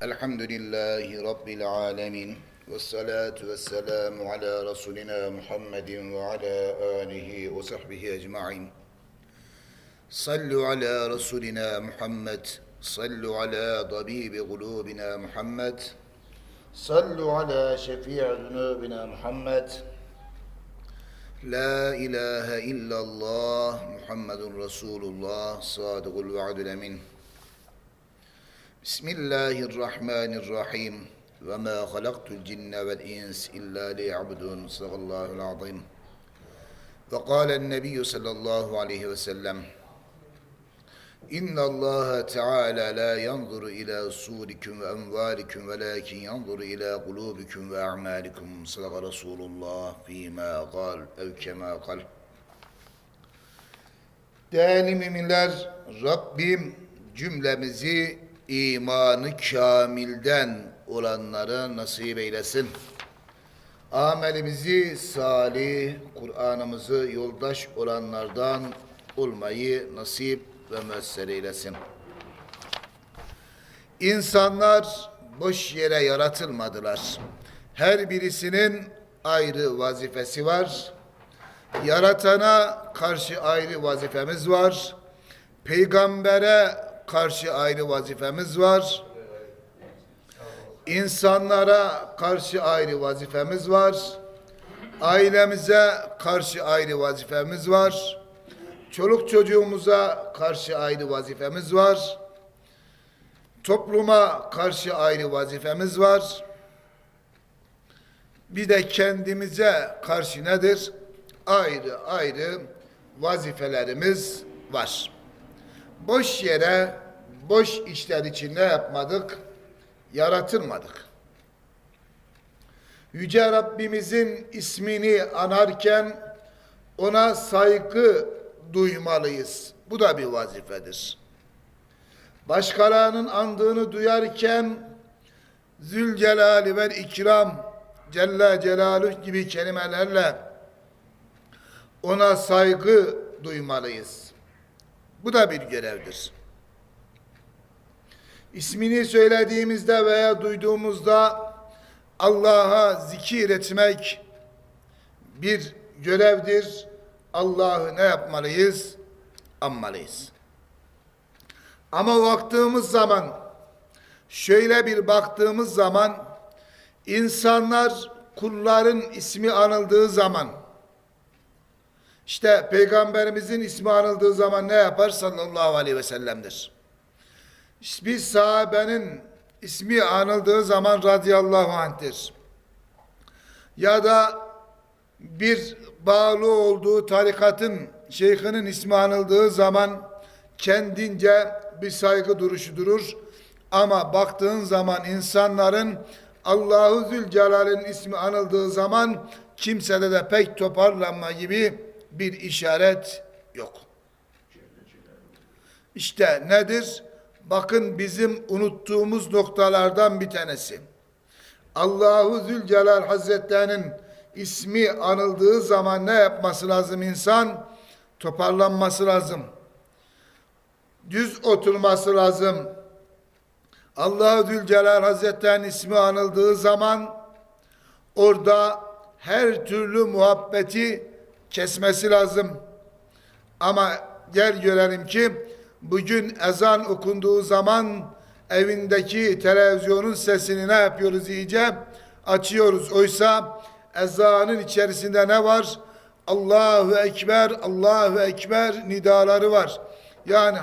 الحمد لله رب العالمين والصلاة والسلام على رسولنا محمد وعلى آله وصحبه أجمعين. صلوا على رسولنا محمد صلوا على طبيب قلوبنا محمد صلوا على شفيع ذنوبنا محمد. لا إله إلا الله محمد رسول الله صادق الوعد الأمين. بسم الله الرحمن الرحيم وما خلقت الجن والإنس إلا ليعبدون صدق الله العظيم وقال النبي صلى الله عليه وسلم إن الله تعالى لا ينظر إلى صوركم وأموالكم ولكن ينظر إلى قلوبكم وأعمالكم صدق رسول الله فيما قال أو كما قال Değerli müminler, Rabbim cümlemizi imanı kamilden olanlara nasip eylesin. Amelimizi salih, Kur'an'ımızı yoldaş olanlardan olmayı nasip ve müessir eylesin. İnsanlar boş yere yaratılmadılar. Her birisinin ayrı vazifesi var. Yaratana karşı ayrı vazifemiz var. Peygambere karşı ayrı vazifemiz var. İnsanlara karşı ayrı vazifemiz var. Ailemize karşı ayrı vazifemiz var. Çoluk çocuğumuza karşı ayrı vazifemiz var. Topluma karşı ayrı vazifemiz var. Bir de kendimize karşı nedir? Ayrı ayrı vazifelerimiz var. Boş yere, boş işler için ne yapmadık? Yaratılmadık. Yüce Rabbimizin ismini anarken ona saygı duymalıyız. Bu da bir vazifedir. Başkalarının andığını duyarken Zülcelali ve İkram Celle Celaluhu gibi kelimelerle ona saygı duymalıyız. Bu da bir görevdir. İsmini söylediğimizde veya duyduğumuzda Allah'a zikir etmek bir görevdir. Allah'ı ne yapmalıyız? Anmalıyız. Ama baktığımız zaman şöyle bir baktığımız zaman insanlar kulların ismi anıldığı zaman işte peygamberimizin ismi anıldığı zaman ne yapar sallallahu aleyhi ve sellem'dir. Bir sahabenin ismi anıldığı zaman radıyallahu anh'tir. Ya da bir bağlı olduğu tarikatın şeyhinin ismi anıldığı zaman kendince bir saygı duruşu durur. Ama baktığın zaman insanların Allahu Zülcelal'in ismi anıldığı zaman kimsede de pek toparlanma gibi bir işaret yok. İşte nedir? Bakın bizim unuttuğumuz noktalardan bir tanesi. Allahu Zülcelal Hazretlerinin ismi anıldığı zaman ne yapması lazım insan? Toparlanması lazım. Düz oturması lazım. Allah Zülcelal Hazretlerinin ismi anıldığı zaman orada her türlü muhabbeti kesmesi lazım. Ama gel görelim ki bugün ezan okunduğu zaman evindeki televizyonun sesini ne yapıyoruz iyice? Açıyoruz. Oysa ezanın içerisinde ne var? Allahu Ekber, Allahu Ekber nidaları var. Yani